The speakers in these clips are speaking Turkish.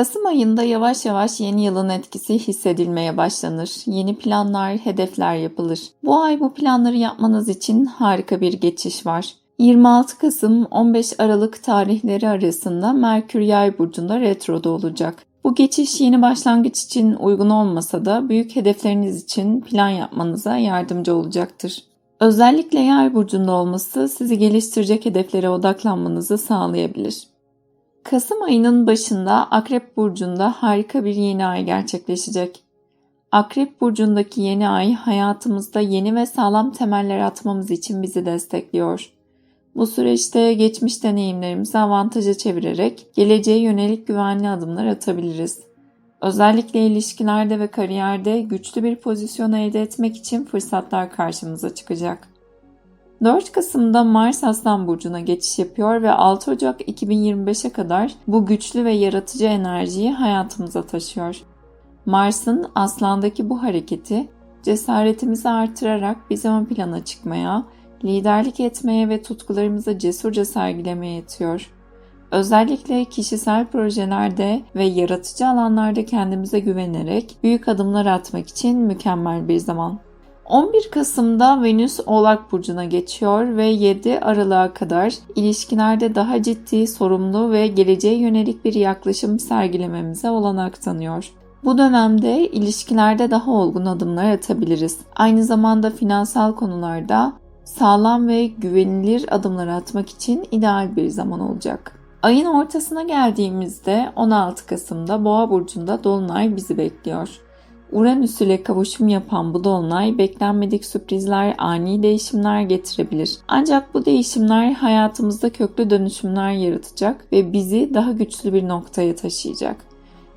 Kasım ayında yavaş yavaş yeni yılın etkisi hissedilmeye başlanır. Yeni planlar, hedefler yapılır. Bu ay bu planları yapmanız için harika bir geçiş var. 26 Kasım 15 Aralık tarihleri arasında Merkür Yay burcunda retroda olacak. Bu geçiş yeni başlangıç için uygun olmasa da büyük hedefleriniz için plan yapmanıza yardımcı olacaktır. Özellikle Yay burcunda olması sizi geliştirecek hedeflere odaklanmanızı sağlayabilir. Kasım ayının başında Akrep burcunda harika bir yeni ay gerçekleşecek. Akrep burcundaki yeni ay hayatımızda yeni ve sağlam temeller atmamız için bizi destekliyor. Bu süreçte geçmiş deneyimlerimizi avantaja çevirerek geleceğe yönelik güvenli adımlar atabiliriz. Özellikle ilişkilerde ve kariyerde güçlü bir pozisyon elde etmek için fırsatlar karşımıza çıkacak. 4 Kasım'da Mars Aslan Burcu'na geçiş yapıyor ve 6 Ocak 2025'e kadar bu güçlü ve yaratıcı enerjiyi hayatımıza taşıyor. Mars'ın Aslan'daki bu hareketi cesaretimizi artırarak bizi ön plana çıkmaya, liderlik etmeye ve tutkularımızı cesurca sergilemeye yetiyor. Özellikle kişisel projelerde ve yaratıcı alanlarda kendimize güvenerek büyük adımlar atmak için mükemmel bir zaman. 11 Kasım'da Venüs Oğlak Burcu'na geçiyor ve 7 Aralık'a kadar ilişkilerde daha ciddi, sorumlu ve geleceğe yönelik bir yaklaşım sergilememize olanak tanıyor. Bu dönemde ilişkilerde daha olgun adımlar atabiliriz. Aynı zamanda finansal konularda sağlam ve güvenilir adımlar atmak için ideal bir zaman olacak. Ayın ortasına geldiğimizde 16 Kasım'da Boğa burcunda dolunay bizi bekliyor. Uranüs ile kavuşum yapan bu dolunay beklenmedik sürprizler, ani değişimler getirebilir. Ancak bu değişimler hayatımızda köklü dönüşümler yaratacak ve bizi daha güçlü bir noktaya taşıyacak.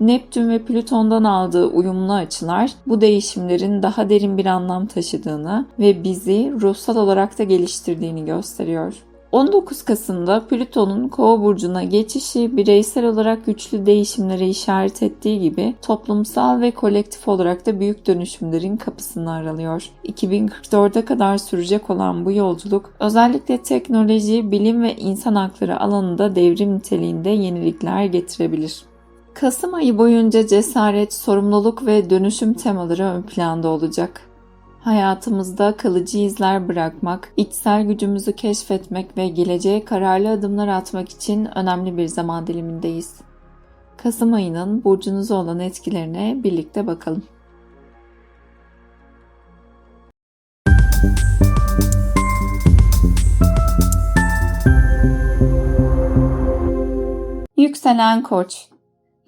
Neptün ve Plüton'dan aldığı uyumlu açılar bu değişimlerin daha derin bir anlam taşıdığını ve bizi ruhsal olarak da geliştirdiğini gösteriyor. 19 Kasım'da Plüton'un Kova burcuna geçişi bireysel olarak güçlü değişimlere işaret ettiği gibi toplumsal ve kolektif olarak da büyük dönüşümlerin kapısını aralıyor. 2044'e kadar sürecek olan bu yolculuk özellikle teknoloji, bilim ve insan hakları alanında devrim niteliğinde yenilikler getirebilir. Kasım ayı boyunca cesaret, sorumluluk ve dönüşüm temaları ön planda olacak hayatımızda kalıcı izler bırakmak, içsel gücümüzü keşfetmek ve geleceğe kararlı adımlar atmak için önemli bir zaman dilimindeyiz. Kasım ayının burcunuza olan etkilerine birlikte bakalım. Yükselen Koç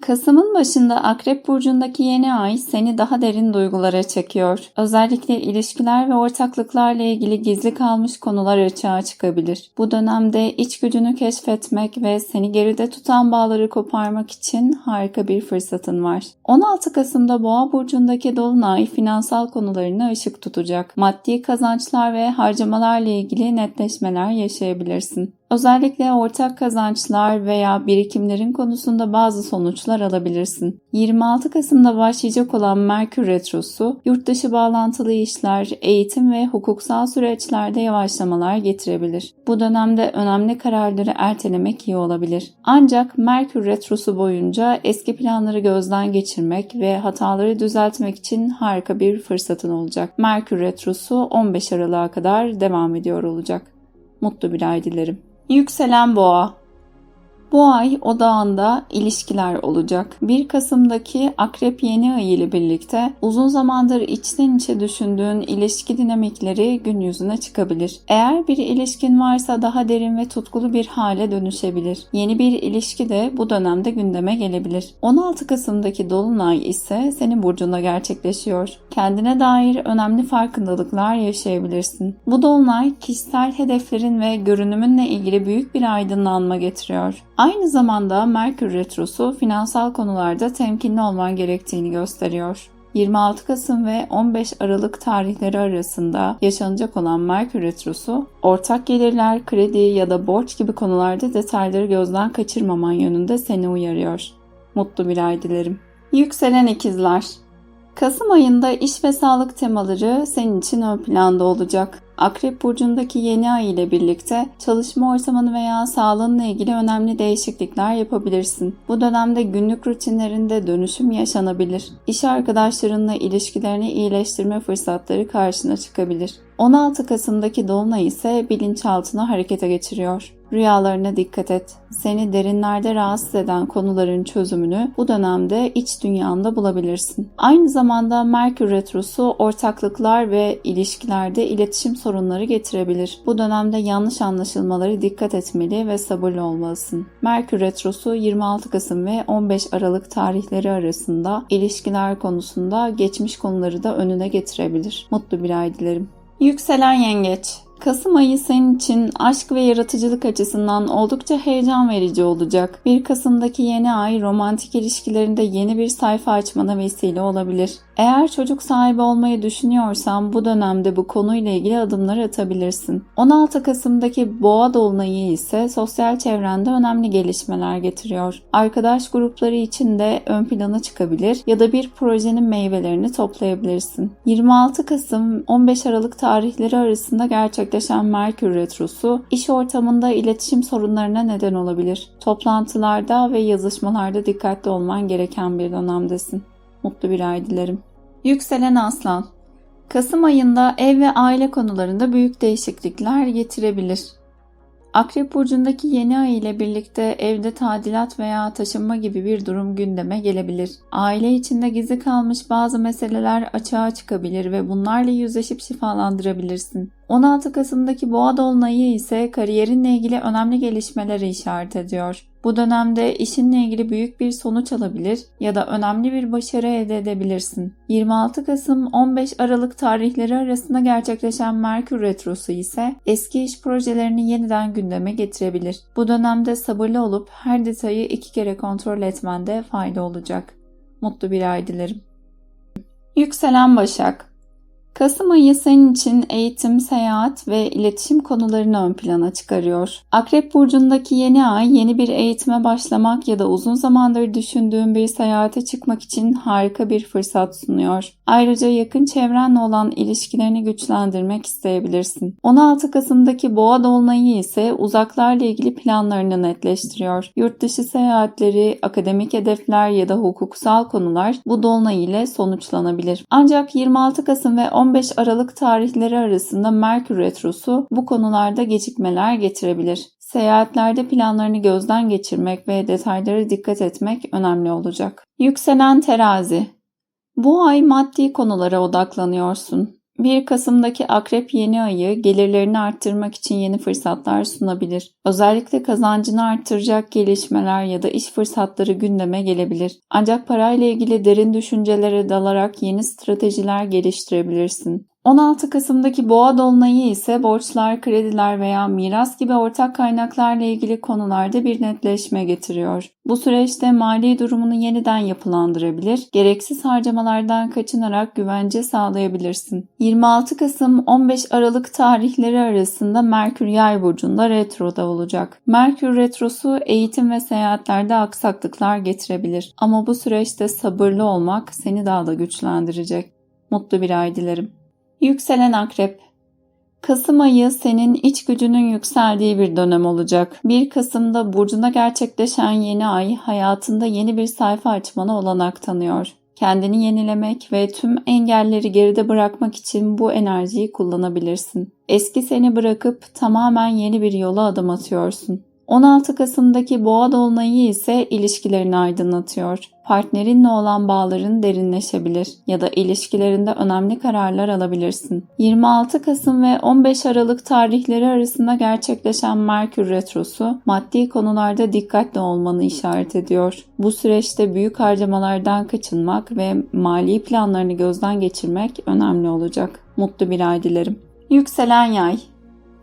Kasım'ın başında Akrep Burcu'ndaki yeni ay seni daha derin duygulara çekiyor. Özellikle ilişkiler ve ortaklıklarla ilgili gizli kalmış konular açığa çıkabilir. Bu dönemde iç gücünü keşfetmek ve seni geride tutan bağları koparmak için harika bir fırsatın var. 16 Kasım'da Boğa Burcu'ndaki Dolunay finansal konularını ışık tutacak. Maddi kazançlar ve harcamalarla ilgili netleşmeler yaşayabilirsin. Özellikle ortak kazançlar veya birikimlerin konusunda bazı sonuçlar alabilirsin. 26 Kasım'da başlayacak olan Merkür Retrosu, yurtdışı bağlantılı işler, eğitim ve hukuksal süreçlerde yavaşlamalar getirebilir. Bu dönemde önemli kararları ertelemek iyi olabilir. Ancak Merkür Retrosu boyunca eski planları gözden geçirmek ve hataları düzeltmek için harika bir fırsatın olacak. Merkür Retrosu 15 Aralık'a kadar devam ediyor olacak. Mutlu bir ay dilerim. Yükselen Boğa bu ay odağında ilişkiler olacak. 1 Kasım'daki Akrep yeni ay ile birlikte uzun zamandır içten içe düşündüğün ilişki dinamikleri gün yüzüne çıkabilir. Eğer bir ilişkin varsa daha derin ve tutkulu bir hale dönüşebilir. Yeni bir ilişki de bu dönemde gündeme gelebilir. 16 Kasım'daki Dolunay ise senin burcunda gerçekleşiyor. Kendine dair önemli farkındalıklar yaşayabilirsin. Bu Dolunay kişisel hedeflerin ve görünümünle ilgili büyük bir aydınlanma getiriyor. Aynı zamanda Merkür Retrosu finansal konularda temkinli olman gerektiğini gösteriyor. 26 Kasım ve 15 Aralık tarihleri arasında yaşanacak olan Merkür Retrosu, ortak gelirler, kredi ya da borç gibi konularda detayları gözden kaçırmaman yönünde seni uyarıyor. Mutlu bir ay dilerim. Yükselen ikizler Kasım ayında iş ve sağlık temaları senin için ön planda olacak. Akrep burcundaki yeni ay ile birlikte çalışma ortamını veya sağlığınla ilgili önemli değişiklikler yapabilirsin. Bu dönemde günlük rutinlerinde dönüşüm yaşanabilir. İş arkadaşlarınla ilişkilerini iyileştirme fırsatları karşına çıkabilir. 16 Kasım'daki dolunay ise bilinçaltını harekete geçiriyor. Rüyalarına dikkat et. Seni derinlerde rahatsız eden konuların çözümünü bu dönemde iç dünyanda bulabilirsin. Aynı zamanda Merkür Retrosu ortaklıklar ve ilişkilerde iletişim sorunları getirebilir. Bu dönemde yanlış anlaşılmaları dikkat etmeli ve sabırlı olmalısın. Merkür Retrosu 26 Kasım ve 15 Aralık tarihleri arasında ilişkiler konusunda geçmiş konuları da önüne getirebilir. Mutlu bir ay dilerim. Yükselen Yengeç Kasım ayı senin için aşk ve yaratıcılık açısından oldukça heyecan verici olacak. 1 Kasım'daki yeni ay romantik ilişkilerinde yeni bir sayfa açmana vesile olabilir. Eğer çocuk sahibi olmayı düşünüyorsan bu dönemde bu konuyla ilgili adımlar atabilirsin. 16 Kasım'daki boğa dolunayı ise sosyal çevrende önemli gelişmeler getiriyor. Arkadaş grupları için de ön plana çıkabilir ya da bir projenin meyvelerini toplayabilirsin. 26 Kasım 15 Aralık tarihleri arasında gerçekleşen Merkür Retrosu iş ortamında iletişim sorunlarına neden olabilir. Toplantılarda ve yazışmalarda dikkatli olman gereken bir dönemdesin. Mutlu bir ay dilerim. Yükselen Aslan Kasım ayında ev ve aile konularında büyük değişiklikler getirebilir. Akrep burcundaki yeni ay ile birlikte evde tadilat veya taşınma gibi bir durum gündeme gelebilir. Aile içinde gizli kalmış bazı meseleler açığa çıkabilir ve bunlarla yüzleşip şifalandırabilirsin. 16 Kasım'daki boğa dolunayı ise kariyerinle ilgili önemli gelişmeleri işaret ediyor. Bu dönemde işinle ilgili büyük bir sonuç alabilir ya da önemli bir başarı elde edebilirsin. 26 Kasım 15 Aralık tarihleri arasında gerçekleşen Merkür Retrosu ise eski iş projelerini yeniden gündeme getirebilir. Bu dönemde sabırlı olup her detayı iki kere kontrol etmende fayda olacak. Mutlu bir ay dilerim. Yükselen Başak Kasım ayı senin için eğitim, seyahat ve iletişim konularını ön plana çıkarıyor. Akrep burcundaki yeni ay yeni bir eğitime başlamak ya da uzun zamandır düşündüğün bir seyahate çıkmak için harika bir fırsat sunuyor. Ayrıca yakın çevrenle olan ilişkilerini güçlendirmek isteyebilirsin. 16 Kasım'daki boğa dolunayı ise uzaklarla ilgili planlarını netleştiriyor. Yurt dışı seyahatleri, akademik hedefler ya da hukuksal konular bu dolunay ile sonuçlanabilir. Ancak 26 Kasım ve 15 Aralık tarihleri arasında Merkür Retrosu bu konularda gecikmeler getirebilir. Seyahatlerde planlarını gözden geçirmek ve detaylara dikkat etmek önemli olacak. Yükselen terazi Bu ay maddi konulara odaklanıyorsun. 1 Kasım'daki Akrep yeni ayı gelirlerini arttırmak için yeni fırsatlar sunabilir. Özellikle kazancını arttıracak gelişmeler ya da iş fırsatları gündeme gelebilir. Ancak parayla ilgili derin düşüncelere dalarak yeni stratejiler geliştirebilirsin. 16 Kasım'daki boğa dolunayı ise borçlar, krediler veya miras gibi ortak kaynaklarla ilgili konularda bir netleşme getiriyor. Bu süreçte mali durumunu yeniden yapılandırabilir, gereksiz harcamalardan kaçınarak güvence sağlayabilirsin. 26 Kasım 15 Aralık tarihleri arasında Merkür Yay burcunda retroda olacak. Merkür retrosu eğitim ve seyahatlerde aksaklıklar getirebilir ama bu süreçte sabırlı olmak seni daha da güçlendirecek. Mutlu bir ay dilerim. Yükselen Akrep Kasım ayı senin iç gücünün yükseldiği bir dönem olacak. 1 Kasım'da burcuna gerçekleşen yeni ay hayatında yeni bir sayfa açmana olanak tanıyor. Kendini yenilemek ve tüm engelleri geride bırakmak için bu enerjiyi kullanabilirsin. Eski seni bırakıp tamamen yeni bir yola adım atıyorsun. 16 Kasım'daki boğa dolunayı ise ilişkilerini aydınlatıyor. Partnerinle olan bağların derinleşebilir ya da ilişkilerinde önemli kararlar alabilirsin. 26 Kasım ve 15 Aralık tarihleri arasında gerçekleşen Merkür Retrosu maddi konularda dikkatli olmanı işaret ediyor. Bu süreçte büyük harcamalardan kaçınmak ve mali planlarını gözden geçirmek önemli olacak. Mutlu bir ay dilerim. Yükselen Yay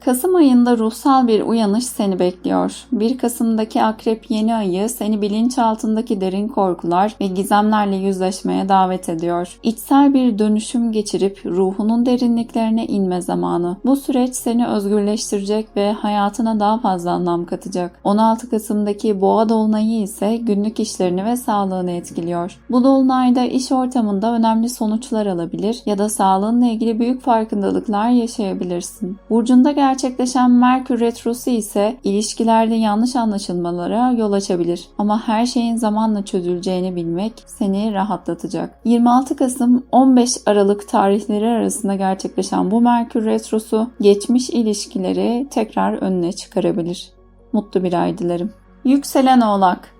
Kasım ayında ruhsal bir uyanış seni bekliyor. 1 Kasım'daki akrep yeni ayı seni bilinçaltındaki derin korkular ve gizemlerle yüzleşmeye davet ediyor. İçsel bir dönüşüm geçirip ruhunun derinliklerine inme zamanı. Bu süreç seni özgürleştirecek ve hayatına daha fazla anlam katacak. 16 Kasım'daki boğa dolunayı ise günlük işlerini ve sağlığını etkiliyor. Bu dolunayda iş ortamında önemli sonuçlar alabilir ya da sağlığınla ilgili büyük farkındalıklar yaşayabilirsin. Burcunda gerçekleşen Merkür Retrosu ise ilişkilerde yanlış anlaşılmalara yol açabilir. Ama her şeyin zamanla çözüleceğini bilmek seni rahatlatacak. 26 Kasım 15 Aralık tarihleri arasında gerçekleşen bu Merkür Retrosu geçmiş ilişkileri tekrar önüne çıkarabilir. Mutlu bir ay dilerim. Yükselen Oğlak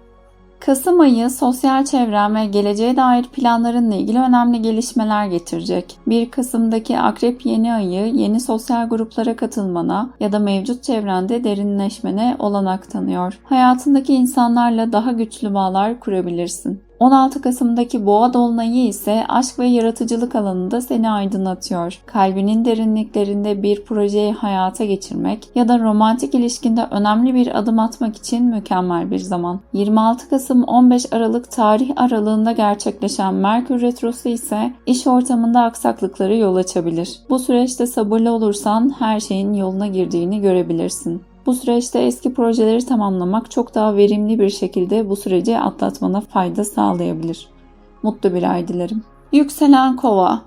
Kasım ayı sosyal çevren ve geleceğe dair planlarınla ilgili önemli gelişmeler getirecek. 1 Kasım'daki Akrep yeni ayı yeni sosyal gruplara katılmana ya da mevcut çevrende derinleşmene olanak tanıyor. Hayatındaki insanlarla daha güçlü bağlar kurabilirsin. 16 Kasım'daki boğa dolunayı ise aşk ve yaratıcılık alanında seni aydınlatıyor. Kalbinin derinliklerinde bir projeyi hayata geçirmek ya da romantik ilişkinde önemli bir adım atmak için mükemmel bir zaman. 26 Kasım 15 Aralık tarih aralığında gerçekleşen Merkür Retrosu ise iş ortamında aksaklıkları yol açabilir. Bu süreçte sabırlı olursan her şeyin yoluna girdiğini görebilirsin. Bu süreçte eski projeleri tamamlamak çok daha verimli bir şekilde bu süreci atlatmana fayda sağlayabilir. Mutlu bir ay dilerim. Yükselen Kova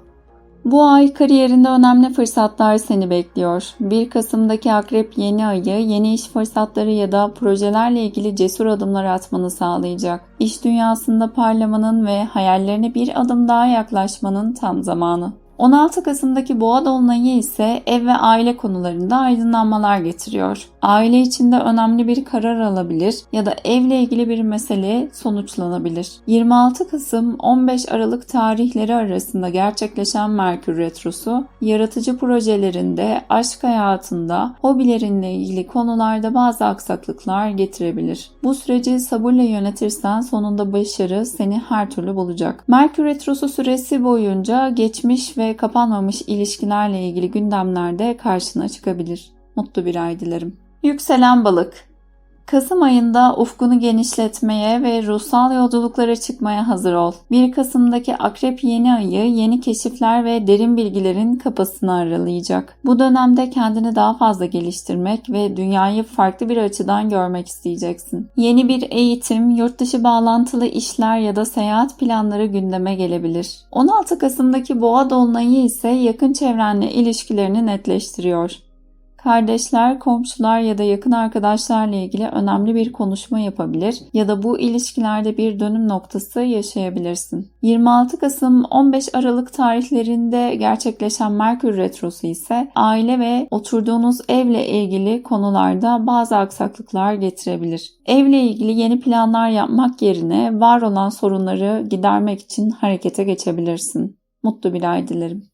bu ay kariyerinde önemli fırsatlar seni bekliyor. 1 Kasım'daki Akrep yeni ayı yeni iş fırsatları ya da projelerle ilgili cesur adımlar atmanı sağlayacak. İş dünyasında parlamanın ve hayallerine bir adım daha yaklaşmanın tam zamanı. 16 Kasım'daki boğa dolunayı ise ev ve aile konularında aydınlanmalar getiriyor. Aile içinde önemli bir karar alabilir ya da evle ilgili bir mesele sonuçlanabilir. 26 Kasım 15 Aralık tarihleri arasında gerçekleşen Merkür Retrosu, yaratıcı projelerinde, aşk hayatında, hobilerinle ilgili konularda bazı aksaklıklar getirebilir. Bu süreci sabırla yönetirsen sonunda başarı seni her türlü bulacak. Merkür Retrosu süresi boyunca geçmiş ve kapanmamış ilişkilerle ilgili gündemlerde karşına çıkabilir. Mutlu bir ay dilerim. Yükselen balık Kasım ayında ufkunu genişletmeye ve ruhsal yolculuklara çıkmaya hazır ol. 1 Kasım'daki Akrep yeni ayı yeni keşifler ve derin bilgilerin kapısını aralayacak. Bu dönemde kendini daha fazla geliştirmek ve dünyayı farklı bir açıdan görmek isteyeceksin. Yeni bir eğitim, yurt dışı bağlantılı işler ya da seyahat planları gündeme gelebilir. 16 Kasım'daki Boğa dolunayı ise yakın çevrenle ilişkilerini netleştiriyor. Kardeşler, komşular ya da yakın arkadaşlarla ilgili önemli bir konuşma yapabilir ya da bu ilişkilerde bir dönüm noktası yaşayabilirsin. 26 Kasım 15 Aralık tarihlerinde gerçekleşen Merkür Retrosu ise aile ve oturduğunuz evle ilgili konularda bazı aksaklıklar getirebilir. Evle ilgili yeni planlar yapmak yerine var olan sorunları gidermek için harekete geçebilirsin. Mutlu bir ay dilerim.